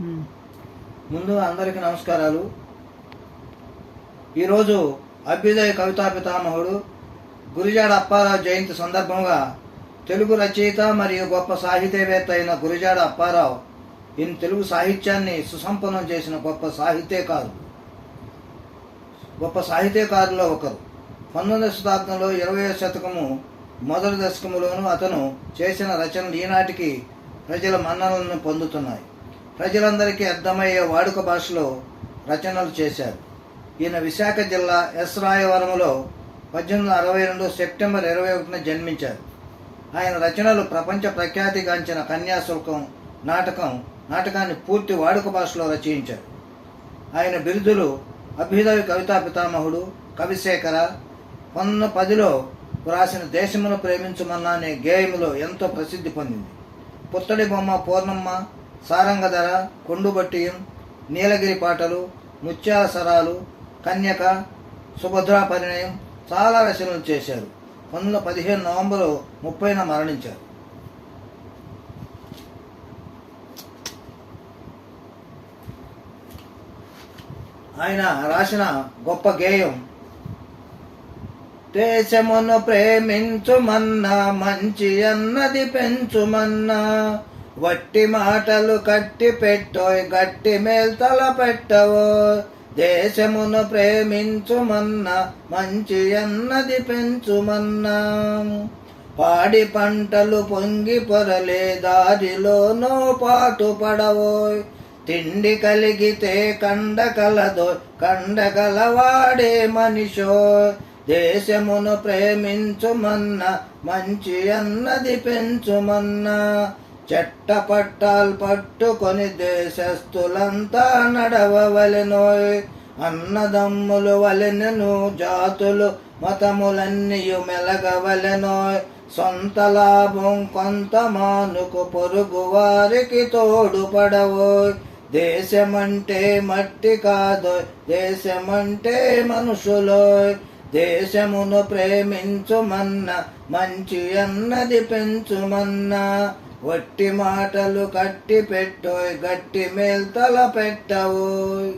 ముందు అందరికీ నమస్కారాలు. ఈరోజు అభ్యుదయ కవితా పితామహుడు గురిజాడ అప్పారావు జయంతి సందర్భంగా తెలుగు రచయిత మరియు గొప్ప సాహితీవేత్త అయిన గురిజాడ అప్పారావు ఈయన తెలుగు సాహిత్యాన్ని సుసంపన్నం చేసిన గొప్ప సాహిత్యకారుడు. గొప్ప సాహిత్యకారుల్లో ఒకరు. పంతొమ్మిదవ శతాబ్దంలో ఇరవై శతకము మొదటి దశకములోనూ అతను చేసిన రచనలు ఈనాటికి ప్రజల మన్ననలను పొందుతున్నాయి. ప్రజలందరికీ అర్థమయ్యే వాడుక భాషలో రచనలు చేశారు. ఈయన విశాఖ జిల్లా ఎస్ రాయవరంలో పద్దెనిమిది అరవై రెండు సెప్టెంబర్ ఇరవై ఒకటిన జన్మించారు. ఆయన రచనలు ప్రపంచ ప్రఖ్యాతిగాంచిన కన్యాశుల్కం నాటకం నాటకాన్ని పూర్తి వాడుక భాషలో రచయించారు. ఆయన బిరుదులు అభ్యుదయ కవితా పితామహుడు కవిశేఖర పంతొమ్మిది పదిలో వ్రాసిన దేశమును ప్రేమించుమన్నా అనే గేయములో ఎంతో ప్రసిద్ధి పొందింది. పుత్తడి బొమ్మ పూర్ణమ్మ సారంగధర కొండుబట్టియం నీలగిరి పాటలు ముత్యాసరాలు కన్యక సుభద్రా పరిణయం చాలా రచనలు చేశారు. పంతొమ్మిది పదిహేను నవంబర్ ముప్పైన మరణించారు. ఆయన రాసిన గొప్ప గేయం దేశమును ప్రేమించుమన్నా మంచి అన్నది పెంచుమన్నా వట్టి మాటలు కట్టి పెట్టోయ్ గట్టి మేల్తల పెట్టవో. దేశమును ప్రేమించుమన్నా మంచి అన్నది పెంచుమన్నా. పాడి పంటలు పొంగి పొరలే దారిలోనో పాటు పడవోయ్. తిండి కలిగితే కండ కలదో కండ కలవాడే మనిషో దేశమును ప్రేమించుమన్న మంచి అన్నది పెంచుమన్నా. చెట్టపట్టాలు పట్టుకొని దేశస్థులంతా నడవవలెనోయ్. అన్నదమ్ములు వలెనను జాతులు మతములన్నీయు మెలగవలెనోయ్. సొంత లాభం కొంత మానుకు పొరుగు వారికి తోడుపడవోయ్ దేశమంటే మట్టి కాదు దేశమంటే మనుషులోయ్. దేశమును ప్రేమించుమన్న మంచి అన్నది పెంచుమన్నా. వట్టి మాటలు కట్టి పెట్టోయ్ గట్టి మేల్తల పెట్టవోయ్